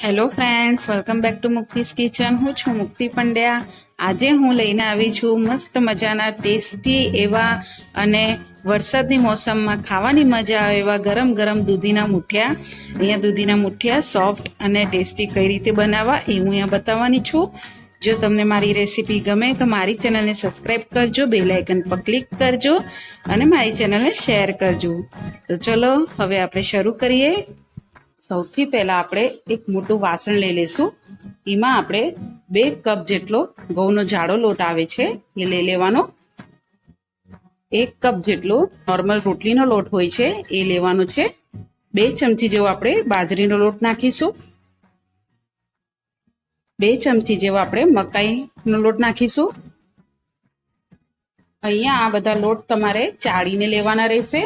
Hello friends welcome back to Mukti's kitchen હું છું મુક્તિ પંડ્યા. આજે હું લઈને આવી છું મસ્ત મજાના ટેસ્ટી એવા અને વરસાદની મોસમમાં ખાવાની મજા આવે એવા ગરમ ગરમ દૂધીના મુઠિયા. અહીંયા દૂધીના મુઠિયા સોફ્ટ અને ટેસ્ટી કઈ રીતે બનાવવા એ હું અહીંયા બતાવવાની છું. જો તમને મારી રેસીપી ગમે તો મારી ચેનલને સબસ્ક્રાઈબ કરજો બે આઇકન પર ક્લિક કરજો અને મારી ચેનલને શેર કરજો. તો ચલો, હવે આપણે શરૂ કરીએ. સૌથી પહેલાં આપણે એક મોટું વાસણ લઈ લઈશું. એમાં આપણે બે કપ જેટલો ઘઉંનો જાડો લોટ આવે છે એ લઈ લેવાનો. એક કપ જેટલો નોર્મલ રોટલીનો લોટ હોય છે એ લેવાનો છે. બે ચમચી જેવો આપણે બાજરીનો લોટ નાખીશું. બે ચમચી જેવો આપણે મકાઈનો લોટ નાખીશું. અહીંયા આ બધા લોટ તમારે ચાળીને લેવાના રહેશે.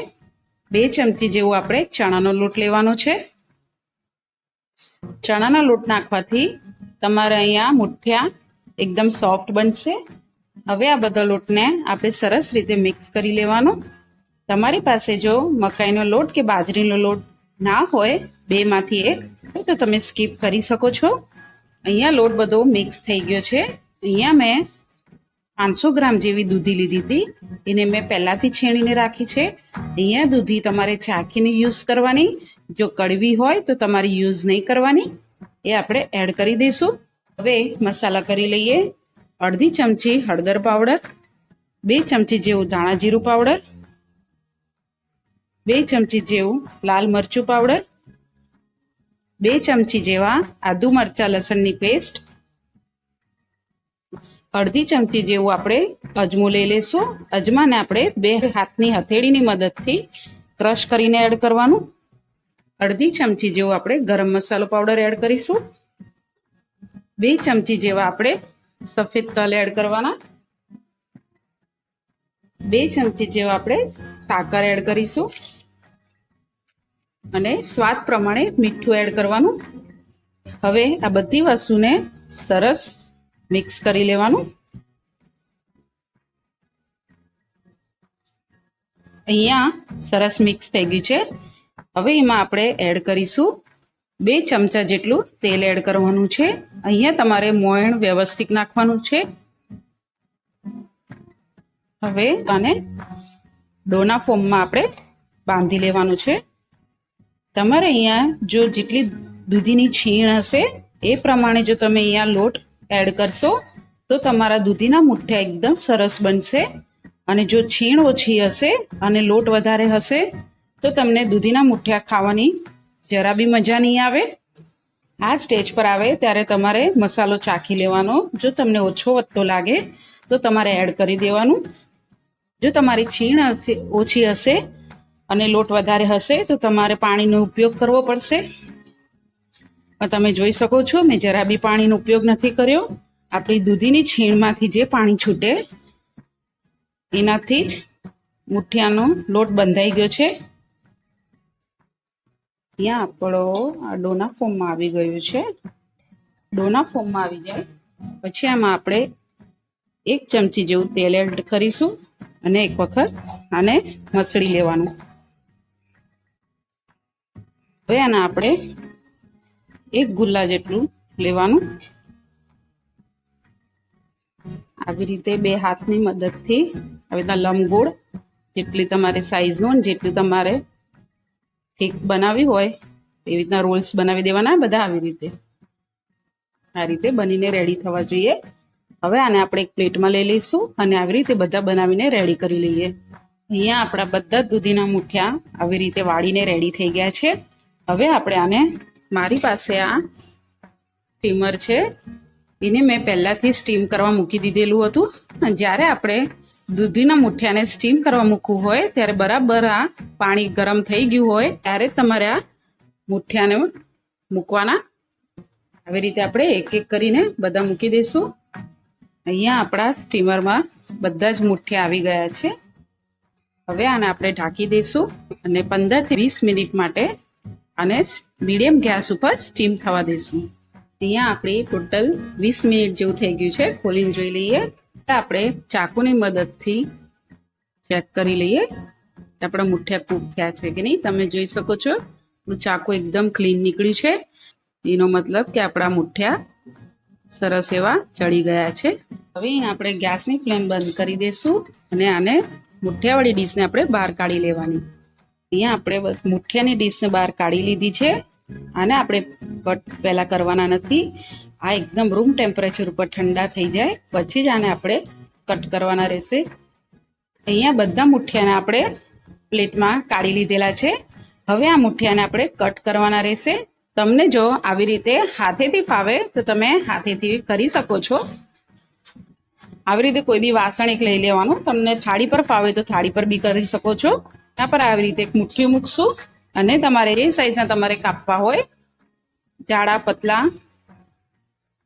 બે ચમચી જેવો આપણે ચણાનો લોટ લેવાનો છે. ચણાના લોટ નાખવાથી તમારે અહીંયા મુઠિયા એકદમ સોફ્ટ બનશે. હવે આ બધા લોટને આપણે સરસ રીતે મિક્સ કરી લેવાનો. તમારી પાસે જો મકાઈનો લોટ કે બાજરીનો લોટ ના હોય, બેમાંથી એક તો તમે સ્કીપ કરી શકો છો. અહીંયા લોટ બધો મિક્સ થઈ ગયો છે. અહીંયા મેં પાંચસો ગ્રામ જેવી દૂધી લીધી હતી. એને મેં પહેલાંથી છેણીને રાખી છે. અહીંયા દૂધી તમારે ચાખીને યુઝ કરવાની. જો કડવી હોય તો તમારે યુઝ નહીં કરવાની. એ આપણે એડ કરી દઈશું. હવે મસાલા કરી લઈએ. અડધી ચમચી હળદર પાવડર બે ચમચી જેવું ધાણા જીરું પાવડર બે ચમચી જેવું લાલ મરચું પાવડર બે ચમચી જેવા આદુ મરચા લસણની પેસ્ટ અડધી ચમચી જેવું આપણે અજમો લઈ લેશું. અજમાને આપણે બે હાથની હથેળીની મદદથી ક્રશ કરીને એડ કરવાનું. અડધી ચમચી જેવો આપણે ગરમ મસાલો પાવડર એડ કરીશું. બે ચમચી જેવા આપણે સફેદ તલ એડ કરવાના. બે ચમચી જેવા આપણે સાકર એડ કરીશું. અને સ્વાદ પ્રમાણે મીઠું એડ કરવાનું. હવે આ બધી વસ્તુને સરસ મિક્સ કરી લેવાનું. અહીંયા સરસ મિક્સ થઈ ગયું છે. હવે એમાં આપણે એડ કરીશું બે ચમચા જેટલું તેલ એડ કરવાનું છે. અહીંયા તમારે મોયણ વ્યવસ્થિત નાખવાનું છે. હવે આને ડોના ફોર્મમાં આપણે બાંધી લેવાનું છે. તમારે અહીંયા જો જેટલી દૂધીની છીણ હશે એ પ્રમાણે જો તમે અહીંયા લોટ એડ કરશો, તો તમારા દૂધીના મુઠ્ઠા એકદમ સરસ બનશે. અને જો છીણ ઓછી હશે અને લોટ વધારે હશે, તો તમને દૂધીના મુઠ્ઠા ખાવાની જરા બી મજા નહીં આવે. આ સ્ટેજ પર આવે ત્યારે તમારે મસાલો ચાખી લેવાનો. જો તમને ઓછો વધતો લાગે, તો તમારે એડ કરી દેવાનું. જો તમારી છીણ ઓછી હશે અને લોટ વધારે હશે, તો તમારે પાણીનો ઉપયોગ કરવો પડશે. તમે જોઈ શકો છો, મેં જરા બી પાણીનો ઉપયોગ નથી કર્યો. આપણી દૂધીની છીણમાંથી જે પાણી છૂટે, એનાથી જ મુઠિયાનો લોટ બંધાઈ ગયો છે. ત્યાં આપણો આ ડોના ફોર્મમાં આવી ગયું છે. ડોના ફોર્મમાં આવી જાય. પછી આમાં આપણે એક ચમચી જેવું તેલ એડ કરીશું અને એક વખત આને મસળી લેવાનું. હવે આને આપણે એક ગુલ્લા જેટલું લેવાનું. આવી રીતે બે હાથની મદદથી આવી રીતના લંબગોળ જેટલી તમારે સાઈઝનું જેટલું તમારે કેક બનાવી હોય, એવી રીતના રોલ્સ બનાવી દેવાના બધા આવી રીતે. આ રીતે બનીને રેડી થવા જોઈએ. હવે આને આપણે એક પ્લેટમાં લઈ લઈશું અને આવી રીતે બધા બનાવીને રેડી કરી લઈએ. અહીંયા આપણા બધા દૂધીના મુઠિયા આવી રીતે વાળીને રેડી થઈ ગયા છે. હવે આપણે આને મારી પાસે આ સ્ટીમર છે. એને મેં પહેલાંથી સ્ટીમ કરવા મૂકી દીધેલું હતું. જ્યારે આપણે દૂધીના મુઠિયાને સ્ટીમ કરવા મૂકવું હોય, ત્યારે બરાબર આ પાણી ગરમ થઈ ગયું હોય, ત્યારે તમારે આ મુઠિયાને મૂકવાના. આવી રીતે આપણે એક એક કરીને બધા મૂકી દઈશું. અહીંયા આપણા સ્ટીમરમાં બધા જ મુઠ્ઠિયા આવી ગયા છે. હવે આને આપણે ઢાંકી દઈશું અને પંદરથી વીસ મિનિટ માટે આને મીડિયમ ગેસ ઉપર સ્ટીમ થવા દઈશું. અહીંયા આપણે ટોટલ વીસ મિનિટ જેવું થઈ ગયું છે. ખોલીને જોઈ લઈએ. આપણે ચાકુની મદદથી ચેક કરી લઈએ આપણા મુઠ્ઠિયા કૂક થયા છે કે નહીં. તમે જોઈ શકો છો ચાકુ એકદમ ક્લીન નીકળ્યું છે. એનો મતલબ કે આપણા મુઠ્ઠિયા સરસ એવા ચડી ગયા છે. હવે આપણે ગેસની ફ્લેમ બંધ કરી દઈશું અને આને મુઠ્ઠિયાવાળી ડીશને આપણે બહાર કાઢી લેવાની. અહીંયા આપણે મુઠિયાની ડીશને બહાર કાઢી લીધી છે. આને આપણે કટ પહેલાં કરવાના નથી. આ એકદમ રૂમ ટેમ્પરેચર ઉપર ઠંડા થઈ જાય. પછી જ આને આપણે કટ કરવાના રહેશે. અહીંયા બધા મુઠિયાને આપણે પ્લેટમાં કાઢી લીધેલા છે. હવે આ મુઠિયાને આપણે કટ કરવાના રહેશે. તમને જો આવી રીતે હાથેથી ફાવે તો તમે હાથેથી કરી શકો છો. આવી રીતે કોઈ બી વાસણ એક લઈ લેવાનું. તમને થાળી પર ફાવે તો થાળી પર બી કરી શકો છો. ત્યાં પર આવી રીતે એક મુઠ્ઠી મૂકશું અને તમારે એ સાઈઝના તમારે કાપવા હોય, જાડા, પતલા,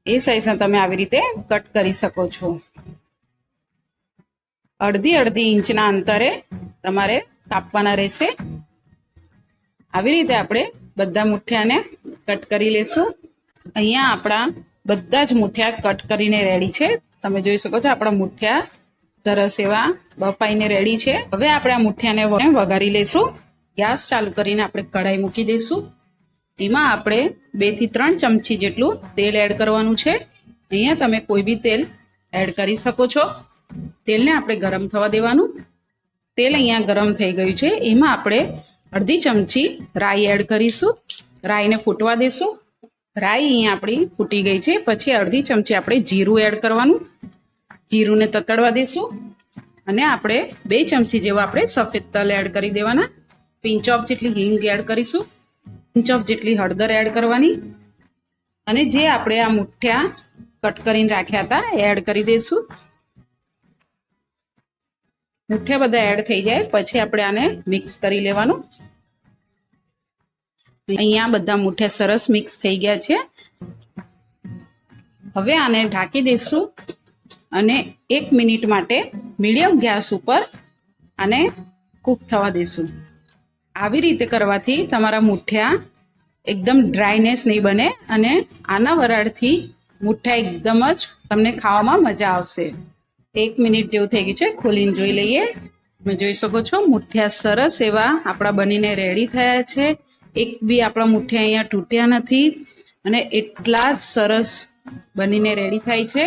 એ સાઈઝના તમે આવી રીતે કટ કરી શકો છો. અડધી અડધી ઇંચના અંતરે તમારે કાપવાના રહેશે. આવી રીતે આપણે બધા મુઠિયાને કટ કરી લેશું. અહીંયા આપણા બધા જ મુઠિયા કટ કરીને રેડી છે. તમે જોઈ શકો છો આપણા મુઠિયા સરસ એવા બફાઈને રેડી છે. હવે આપણે આ મુઠિયાને વઘારી લઈશું ગેસ ચાલુ કરીને આપણે કઢાઈ મૂકી દઈશું એમાં આપણે બેથી ત્રણ ચમચી જેટલું તેલ એડ કરવાનું છે. અહીંયા તમે કોઈ બી તેલ એડ કરી શકો છો. તેલને આપણે ગરમ થવા દેવાનું. તેલ અહીંયા ગરમ થઈ ગયું છે. એમાં આપણે અડધી ચમચી રાઈ એડ કરીશું. રાઈને ફૂટવા દેશું. રાઈ અહીંયા આપણી ફૂટી ગઈ છે. પછી અડધી ચમચી આપણે જીરું એડ કરવાનું. જીરુંને તતડવા દેશું અને આપણે બે ચમચી જેવા આપણે સફેદ તલ એડ કરી દેવાના. પિંચ ઓફ જેટલી હિંગ એડ કરીશું. પિંચ ઓફ જેટલી હળદર એડ કરવાની. અને જે આપણે આ મુઠ્ઠિયા કટ કરીને રાખ્યા હતા એડ કરી દઈશું મુઠ્ઠા બધા એડ થઈ જાય, પછી આપણે આને મિક્સ કરી લેવાનું. અહીંયા બધા મુઠ્ઠા સરસ મિક્સ થઈ ગયા છે. હવે આને ઢાંકી દઈશું અને એક મિનિટ માટે મીડિયમ ગેસ ઉપર આને કૂક થવા દઈશું આવી રીતે કરવાથી તમારા મુઠ્ઠા એકદમ ડ્રાયનેસ નહીં બને અને આના વરાળથી મુઠ્ઠા એકદમ જ તમને ખાવામાં મજા આવશે. એક મિનિટ જેવું થઈ ગયું છે, ખોલીને જોઈ લઈએ. તમે જોઈ શકો છો મુઠ્ઠિયા સરસ એવા આપણા બનીને રેડી થયા છે. એક બી આપણા મુઠ્ઠિયા અહીંયા તૂટ્યા નથી અને એટલા જ સરસ બનીને રેડી થાય છે.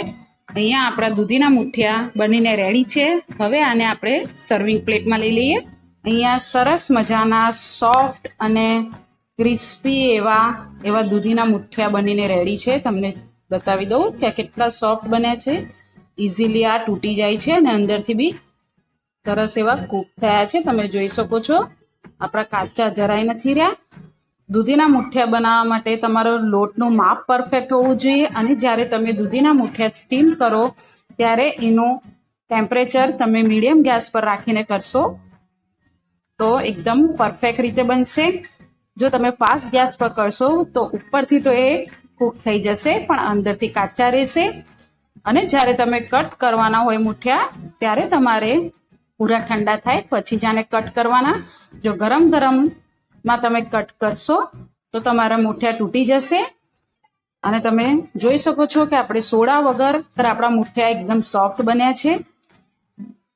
અહીંયા આપણા દૂધીના મુઠિયા બનીને રેડી છે. હવે આને આપણે સર્વિંગ પ્લેટમાં લઈ લઈએ. અહીંયા સરસ મજાના સોફ્ટ અને ક્રિસ્પી એવા એવા દૂધીના મુઠિયા બનીને રેડી છે. તમને બતાવી દઉં કે કેટલા સોફ્ટ બન્યા છે. ઇઝીલી આ તૂટી જાય છે અને અંદરથી બી સરસ એવા કૂક થયા છે. તમે જોઈ શકો છો. આપણા કાચા જરાય નથી રહ્યા. દૂધીના મુઠિયા બનાવવા માટે તમારો લોટનું માપ પરફેક્ટ હોવું જોઈએ અને જ્યારે તમે દૂધીના મુઠિયા સ્ટીમ કરો, ત્યારે એનું ટેમ્પરેચર તમે મીડિયમ ગેસ પર રાખીને કરશો તો એકદમ પરફેક્ટ રીતે બનશે. જો તમે ફાસ્ટ ગેસ પર કરશો, તો ઉપરથી તો એ કૂક થઈ જશે, પણ અંદરથી કાચા રહેશે. અને જ્યારે તમે કટ કરવાના હોય મુઠિયા, ત્યારે તમારે પૂરા ઠંડા થાય, પછી જાને કટ કરવાના. જો ગરમ ગરમ ગરમમાં તમે કટ કરશો, તો તમારા મુઠિયા તૂટી જશે. અને તમે જોઈ શકો છો કે આપણે સોડા વગર આપણા મુઠિયા એકદમ સોફ્ટ બન્યા છે.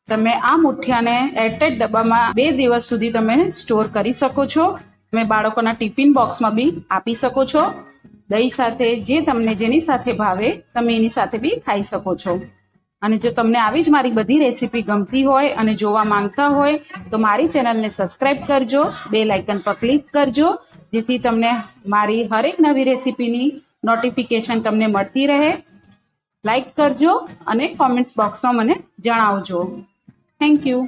તમે આ મુઠિયાને એરટાઈટ ડબ્બામાં બે દિવસ સુધી તમે સ્ટોર કરી શકો છો. તમે બાળકોના ટિફિન બોક્સમાં બી આપી શકો છો. દહીં સાથે જે તમને જેની સાથે ભાવે, તમે એની સાથે બી ખાઈ શકો છો. અને જો તમને આવી જ મારી બધી રેસીપી ગમતી હોય અને જોવા માંગતા હોય, તો મારી ચેનલને સબસ્ક્રાઇબ કરજો બે લાઇકન પર ક્લિક કરજો, જેથી તમને મારી હરેક નવી રેસીપીની નોટિફિકેશન તમને મળતી રહે. લાઈક કરજો અને કોમેન્ટ્સ બોક્સમાં મને જણાવજો. Thank you.